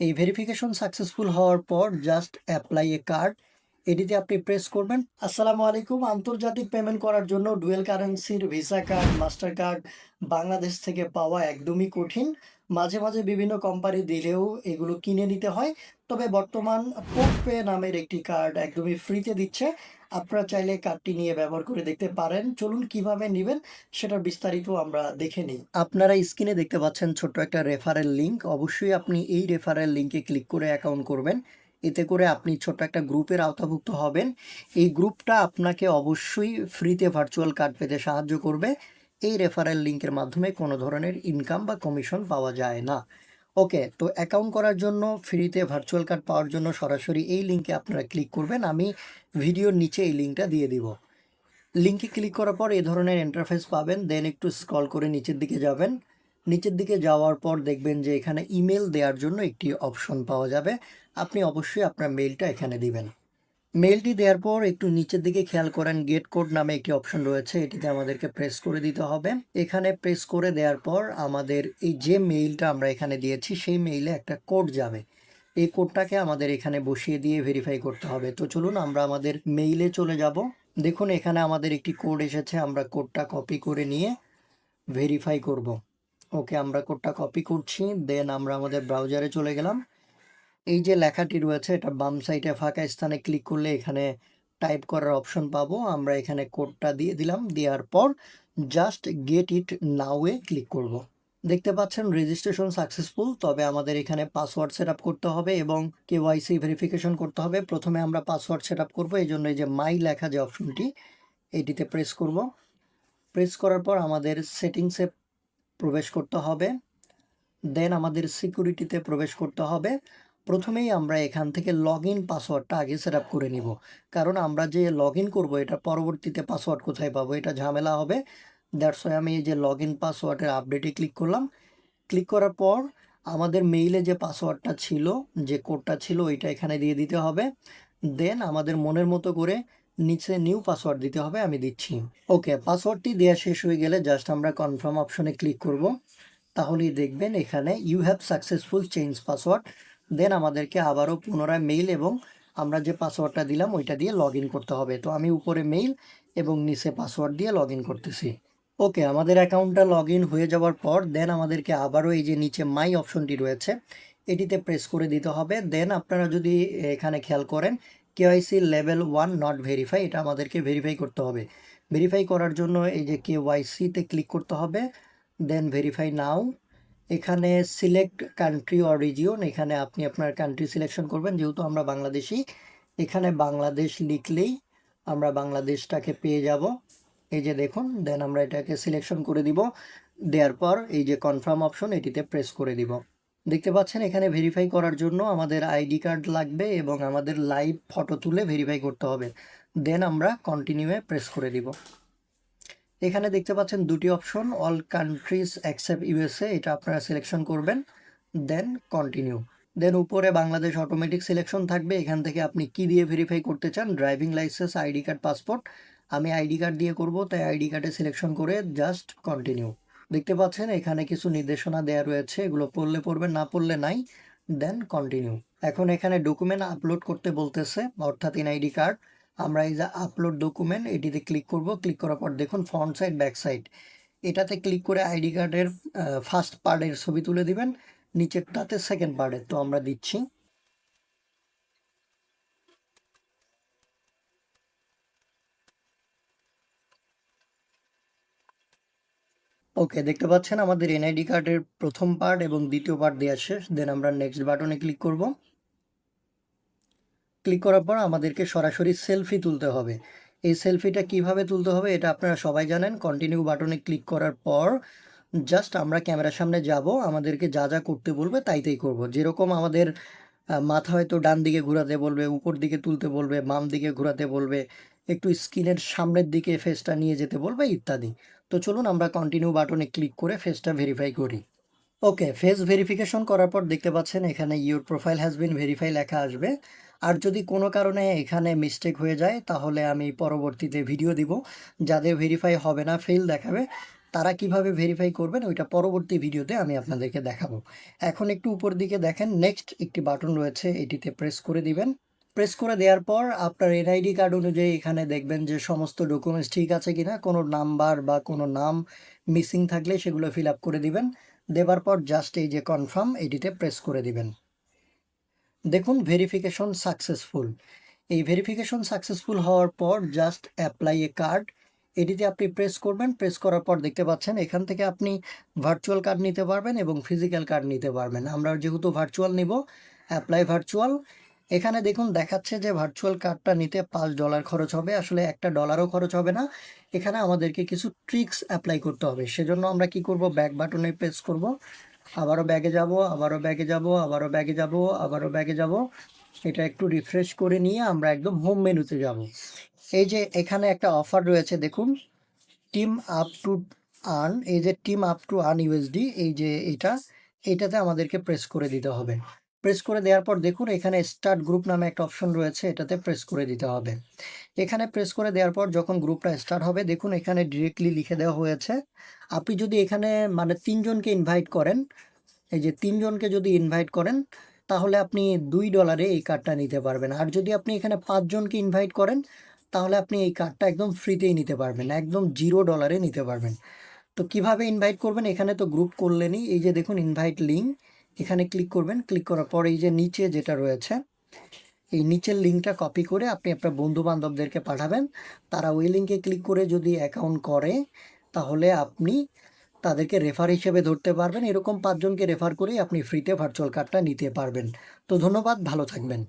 এই verification successful হওয়ার পর জাস্ট অ্যাপ্লাই এ কার্ড এটিতে আপনি প্রেস করবেন। আসসালামু আলাইকুম। আন্তর্জাতিক পেমেন্ট করার জন্য ডুয়েল কারেন্সির Visa card Mastercard Bangladesh থেকে পাওয়া একদমই কঠিন। মাঝে মাঝে বিভিন্ন কোম্পানি দিলেও এগুলো কিনে নিতে হয়। তবে বর্তমান পোপে নামের একটি কার্ড একদমই ফ্রিতে দিচ্ছে। আপনারা চাইলে কার্ডটি নিয়ে ব্যবহার করে দেখতে পারেন। চলুন কীভাবে নেবেন সেটার বিস্তারিত আমরা দেখে নিই। আপনারা স্ক্রিনে দেখতে পাচ্ছেন ছোট্ট একটা রেফারেল লিংক অবশ্যই আপনি এই রেফারেল লিংকে ক্লিক করে অ্যাকাউন্ট করবেন। এতে করে আপনি ছোট্ট একটা গ্রুপের আওতাভুক্ত হবেন। এই গ্রুপটা আপনাকে অবশ্যই ফ্রিতে ভার্চুয়াল কার্ড পেতে সাহায্য করবে। এই রেফারেল লিঙ্কের মাধ্যমে কোনো ধরনের ইনকাম বা কমিশন পাওয়া যায় না। ওকে তো অ্যাকাউন্ট করার জন্য, ফ্রিতে ভার্চুয়াল কার্ড পাওয়ার জন্য সরাসরি এই লিংকে আপনারা ক্লিক করবেন। আমি ভিডিওর নিচে এই লিঙ্কটা দিয়ে দিব। লিঙ্কে ক্লিক করার পর এই ধরনের ইন্টারফেস পাবেন। দেন একটু স্ক্রল করে নিচের দিকে যাবেন। নিচের দিকে যাওয়ার পর দেখবেন যে এখানে ইমেল দেওয়ার জন্য একটি অপশন পাওয়া যাবে। আপনি অবশ্যই আপনার মেইলটা এখানে দিবেন। মেইলটি দেওয়ার পর একটু নিচের দিকে খেয়াল করেন গেট কোড নামে একটি অপশন রয়েছে, এটিতে আমাদেরকে প্রেস করে দিতে হবে। এখানে প্রেস করে দেওয়ার পর আমাদের এই যে মেইলটা আমরা এখানে দিয়েছি, সেই মেইলে একটা কোড যাবে। এই কোডটাকে আমাদের এখানে বসিয়ে দিয়ে ভেরিফাই করতে হবে। তো চলুন আমরা আমাদের মেইলে চলে যাব। দেখুন, এখানে আমাদের একটি কোড এসেছে, আমরা কোডটা কপি করে নিয়ে ভেরিফাই করব। ওকে, আমরা কোডটা কপি করছি দেন আমরা আমাদের ব্রাউজারে চলে গেলাম। এই যে লেখাটি রয়েছে, এটা বাম সাইডে ফাঁকা স্থানে ক্লিক করলে এখানে টাইপ করার অপশন পাবো। আমরা এখানে কোডটা দিয়ে দিলাম, দেওয়ার পর just get it now click করব। দেখতে পাচ্ছেন রেজিস্ট্রেশন সাকসেসফুল তবে আমাদের এখানে পাসওয়ার্ড সেট করতে হবে এবং কে কেওয়াইসি ভেরিফিকেশন করতে হবে। প্রথমে আমরা পাসওয়ার্ড সেট আপ করব, এই জন্য এই যে মাই লেখা যে অপশনটি এটিতে প্রেস করব। প্রেস করার পর আমাদের সেটিংসে প্রবেশ করতে হবে। দেন আমাদের সিকিউরিটিতে প্রবেশ করতে হবে। প্রথমেই আমরা এখান থেকে লগ ইন পাসওয়ার্ডটা আগে সেট আপ করে নিব। কারণ আমরা যে লগ ইন করব, এটা পরবর্তীতে পাসওয়ার্ড কোথায় পাবো, এটা ঝামেলা হবে। দ্যাটস ওয়াই আমি এই যে লগ ইন পাসওয়ার্ডের আপডেটে ক্লিক করলাম। ক্লিক করার পর আমাদের মেইলে যে পাসওয়ার্ডটা ছিল, যে কোডটা ছিল, ওইটা এখানে দিয়ে দিতে হবে। দেন আমাদের মনের মতো করে নিচে নিউ পাসওয়ার্ড দিতে হবে, আমি দিচ্ছি। ওকে পাসওয়ার্ডটি দেওয়া শেষ হয়ে গেলে জাস্ট আমরা কনফার্ম অপশনে ক্লিক করব। তাহলেই দেখবেন এখানে you have successful change password then আমাদেরকে আবারও পুনরায় মেইল এবং আমরা যে পাসওয়ার্ডটা দিলাম, ওইটা দিয়ে লগ করতে হবে। তো আমি উপরে মেইল এবং নিচে পাসওয়ার্ড দিয়ে লগ করতেছি। ওকে আমাদের অ্যাকাউন্টটা লগ হয়ে যাওয়ার পর দেন আমাদেরকে আবারও এই যে নিচে মাই অপশনটি রয়েছে, এটিতে প্রেস করে দিতে হবে। দেন আপনারা যদি এখানে খেয়াল করেন KYC level one not verify এটা আমাদেরকে ভেরিফাই করতে হবে। ভেরিফাই করার জন্য এই যে কেওয়াইসিতে ক্লিক করতে হবে দেন ভেরিফাই নাও এখানে সিলেক্ট কান্ট্রি অর রিজিয়ন এখানে আপনি আপনার কান্ট্রি সিলেকশন করবেন। যেহেতু আমরা বাংলাদেশি, এখানে বাংলাদেশ লিখলেই আমরা বাংলাদেশটাকে পেয়ে যাব। এই যে দেখুন দেন আমরা এটাকে সিলেকশন করে দিব। দেওয়ার পর এই যে কনফার্ম অপশন এটিতে প্রেস করে দিব। দেখতে পাচ্ছেন, এখানে ভেরিফাই করার জন্য আমাদের আইডি কার্ড লাগবে এবং আমাদের লাইভ ফটো তুলে ভেরিফাই করতে হবে। দেন আমরা কন্টিনিউয়ে প্রেস করে দিব। এখানে দেখতে পাচ্ছেন দুটি option all countries accept USA এটা আপনারা সিলেকশন করবেন দেন কন্টিনিউ দেন উপরে বাংলাদেশ অটোমেটিক সিলেকশন থাকবে, এখান থেকে আপনি কি দিয়ে ভেরিফাই করতে চান? Driving licence ID card passport আমি আইডি কার্ড দিয়ে করব, তাই আইডি কার্ডে সিলেকশন করে জাস্ট কন্টিনিউ দেখতে পাচ্ছেন এখানে কিছু নির্দেশনা দেওয়া রয়েছে, এগুলো পড়লে পড়বেন, না পড়লে নাই দেন কন্টিনিউ এখন এখানে ডকুমেন্ট আপলোড করতে বলতেছে, অর্থাৎ ইন আইডি কার্ড আমরা এই যে আপলোড ডকুমেন্ট এটিতে ক্লিক করব। ক্লিক করার পর দেখুন ফ্রন্ট সাইড ব্যাক সাইড এটাতে ক্লিক করে আইডি কার্ডের ফার্স্ট পার্টের ছবি তুলে দিবেন। নিচেরটাতে সেকেন্ড পার্টের তো আমরা দিচ্ছি। ওকে দেখতে পাচ্ছেন আমাদের এনআইডি কার্ডের প্রথম পার্ট এবং দ্বিতীয় পার্ট দেওয়া শেষ। দেন আমরা নেক্সট বাটনে ক্লিক করব। ক্লিক করার পর আমাদেরকে সরাসরি সেলফি তুলতে হবে। এই সেলফিটা কীভাবে তুলতে হবে এটা আপনারা সবাই জানেন। কন্টিনিউ বাটনে ক্লিক করার পর জাস্ট আমরা ক্যামেরার সামনে যাব, আমাদেরকে যা যা করতে বলবে তাই তাই করব। যেরকম আমাদের মাথা হয়তো ডান দিকে ঘোরাতে বলবে, উপর দিকে তুলতে বলবে, বাম দিকে ঘোরাতে বলবে, একটু স্ক্রিনের সামনের দিকে ফেসটা নিয়ে যেতে বলবে, ইত্যাদি। তো চলুন আমরা কন্টিনিউ বাটনে ক্লিক করে ফেসটা ভেরিফাই করি। ওকে ফেস ভেরিফিকেশন করার পর দেখতে পাচ্ছেন এখানে your profile has been verify লেখা আসবে। আর যদি কোনো কারণে এখানে মিস্টেক হয়ে যায়, তাহলে আমি পরবর্তীতে ভিডিও দিব। যাদের ভেরিফাই হবে না ফেল দেখাবে, তারা কীভাবে ভেরিফাই করবেন, ওইটা পরবর্তী ভিডিওতে আমি আপনাদেরকে দেখাবো। এখন একটু উপর দিকে দেখেন নেক্সট একটি বাটন রয়েছে, এটিতে প্রেস করে দিবেন। প্রেস করে দেওয়ার পর আপনার এনআইডি কার্ড অনুযায়ী এখানে দেখবেন যে সমস্ত ডকুমেন্টস ঠিক আছে কিনা, কোনো নাম্বার বা কোনো নাম মিসিং থাকলে সেগুলো ফিল আপ করে দিবেন। দেবার পর জাস্ট এই যে কনফার্ম এটিতে প্রেস করে দিবেন। দেখুন ভেরিফিকেশন সাকসেসফুল এই ভেরিফিকেশন সাকসেসফুল হওয়ার পর জাস্ট অ্যাপ্লাই এ কার্ড এটিতে আপনি প্রেস করবেন প্রেস করার পর দেখতে পাচ্ছেন এখান থেকে আপনি ভার্চুয়াল কার্ড নিতে পারবেন এবং ফিজিক্যাল কার্ড নিতে পারবেন। আমরা যেহেতু ভার্চুয়াল নিব অ্যাপ্লাই ভার্চুয়াল এখানে দেখুন, দেখাচ্ছে যে ভার্চুয়াল কার্ডটা নিতে পাঁচ ডলার খরচ হবে। আসলে একটা ডলারও খরচ হবে না। এখানে আমাদেরকে কিছু ট্রিক্স অ্যাপ্লাই করতে হবে। সেজন্য আমরা কি করব ব্যাক বাটনে প্রেস করব। আবারও ব্যাগে যাব, আবারও ব্যাগে যাব, আবারও ব্যাগে যাব, আবারও ব্যাগে যাব। এটা একটু রিফ্রেশ করে নিয়ে আমরা একদম হোম মেনুতে যাব। এই যে এখানে একটা অফার রয়েছে, দেখুন। টিম আপ টু আর্ন এই যে team up to earn USD এই যে এটা, এটাতে আমাদেরকে প্রেস করে দিতে হবে। প্রেস করে দেওয়ার পর দেখুন এখানে স্টার্ট গ্রুপ নামে একটা অপশন রয়েছে, এটাতে প্রেস করে দিতে হবে। এখানে প্রেস করে দেওয়ার পর যখন গ্রুপটা স্টার্ট হবে, দেখুন এখানে ডিরেক্টলি লিখে দেওয়া হয়েছে। আপনি যদি এখানে মানে তিনজনকে ইনভাইট করেন, এই যে তিনজনকে যদি ইনভাইট করেন, তাহলে আপনি দুই ডলারে এই কার্ডটা নিতে পারবেন। আর যদি আপনি এখানে পাঁচজনকে ইনভাইট করেন, তাহলে আপনি এই কার্ডটা একদম ফ্রিতেই নিতে পারবেন, একদম জিরো ডলারে নিতে পারবেন। তো কীভাবে ইনভাইট করবেন? এখানে তো গ্রুপ করলেনই। এই যে দেখুন ইনভাইট লিঙ্ক এখানে ক্লিক করবেন। ক্লিক করার পর এই যে নিচে যেটা রয়েছে, এই নিচের লিঙ্কটা কপি করে আপনি আপনার বন্ধু বান্ধবদেরকে পাঠাবেন। তারা ওই লিঙ্কে ক্লিক করে যদি অ্যাকাউন্ট করে, তাহলে আপনি তাদেরকে রেফার হিসেবে ধরতে পারবেন। এরকম পাঁচজনকে রেফার করেই আপনি ফ্রিতে ভার্চুয়াল কার্ডটা নিতে পারবেন। তো ধন্যবাদ, ভালো থাকবেন।